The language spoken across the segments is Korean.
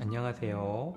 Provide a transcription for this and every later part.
안녕하세요.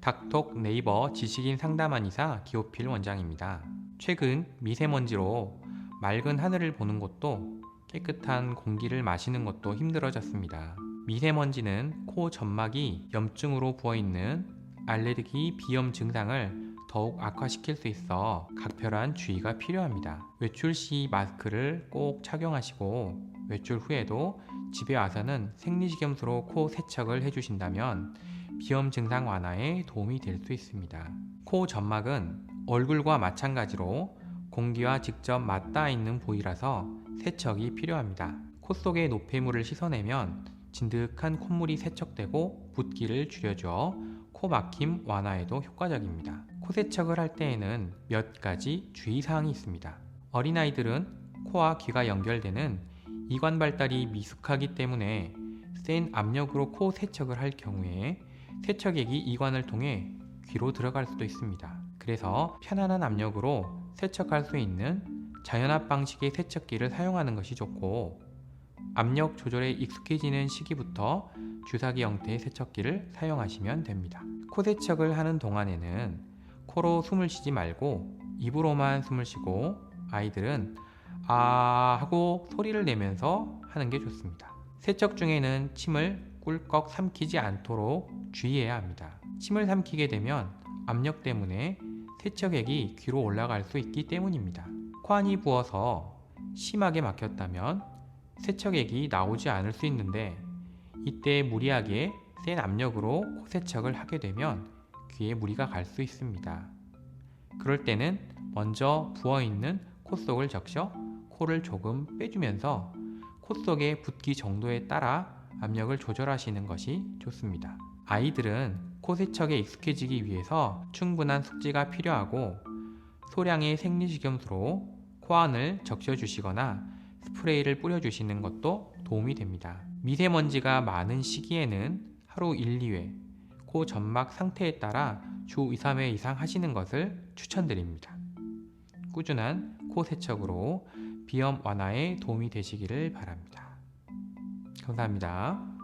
닥톡 네이버 지식인 상담한의사 기호필 원장입니다. 최근 미세먼지로 맑은 하늘을 보는 것도 깨끗한 공기를 마시는 것도 힘들어졌습니다. 미세먼지는 코 점막이 염증으로 부어있는 알레르기 비염 증상을 더욱 악화시킬 수 있어 각별한 주의가 필요합니다. 외출 시 마스크를 꼭 착용하시고 외출 후에도 집에 와서는 생리식염수로 코 세척을 해주신다면 비염 증상 완화에 도움이 될 수 있습니다. 코 점막은 얼굴과 마찬가지로 공기와 직접 맞닿아 있는 부위라서 세척이 필요합니다. 코 속의 노폐물을 씻어내면 진득한 콧물이 세척되고 붓기를 줄여줘 코 막힘 완화에도 효과적입니다. 코 세척을 할 때에는 몇 가지 주의사항이 있습니다. 어린아이들은 코와 귀가 연결되는 이관 발달이 미숙하기 때문에 센 압력으로 코 세척을 할 경우에 세척액이 이관을 통해 귀로 들어갈 수도 있습니다. 그래서 편안한 압력으로 세척할 수 있는 자연압 방식의 세척기를 사용하는 것이 좋고 압력 조절에 익숙해지는 시기부터 주사기 형태의 세척기를 사용하시면 됩니다. 코 세척을 하는 동안에는 코로 숨을 쉬지 말고 입으로만 숨을 쉬고 아이들은 아 하고 소리를 내면서 하는 게 좋습니다. 세척 중에는 침을 꿀꺽 삼키지 않도록 주의해야 합니다. 침을 삼키게 되면 압력 때문에 세척액이 귀로 올라갈 수 있기 때문입니다. 코 안이 부어서 심하게 막혔다면 세척액이 나오지 않을 수 있는데 이때 무리하게 센 압력으로 코 세척을 하게 되면 귀에 무리가 갈 수 있습니다. 그럴 때는 먼저 부어 있는 코 속을 적셔 코를 조금 빼주면서 코 속의 붓기 정도에 따라 압력을 조절하시는 것이 좋습니다. 아이들은 코 세척에 익숙해지기 위해서 충분한 숙지가 필요하고 소량의 생리식염수로 코 안을 적셔주시거나 스프레이를 뿌려주시는 것도 도움이 됩니다. 미세먼지가 많은 시기에는 하루 1, 2회, 코 점막 상태에 따라 주 2, 3회 이상 하시는 것을 추천드립니다. 꾸준한 코 세척으로 비염 완화에 도움이 되시기를 바랍니다. 감사합니다.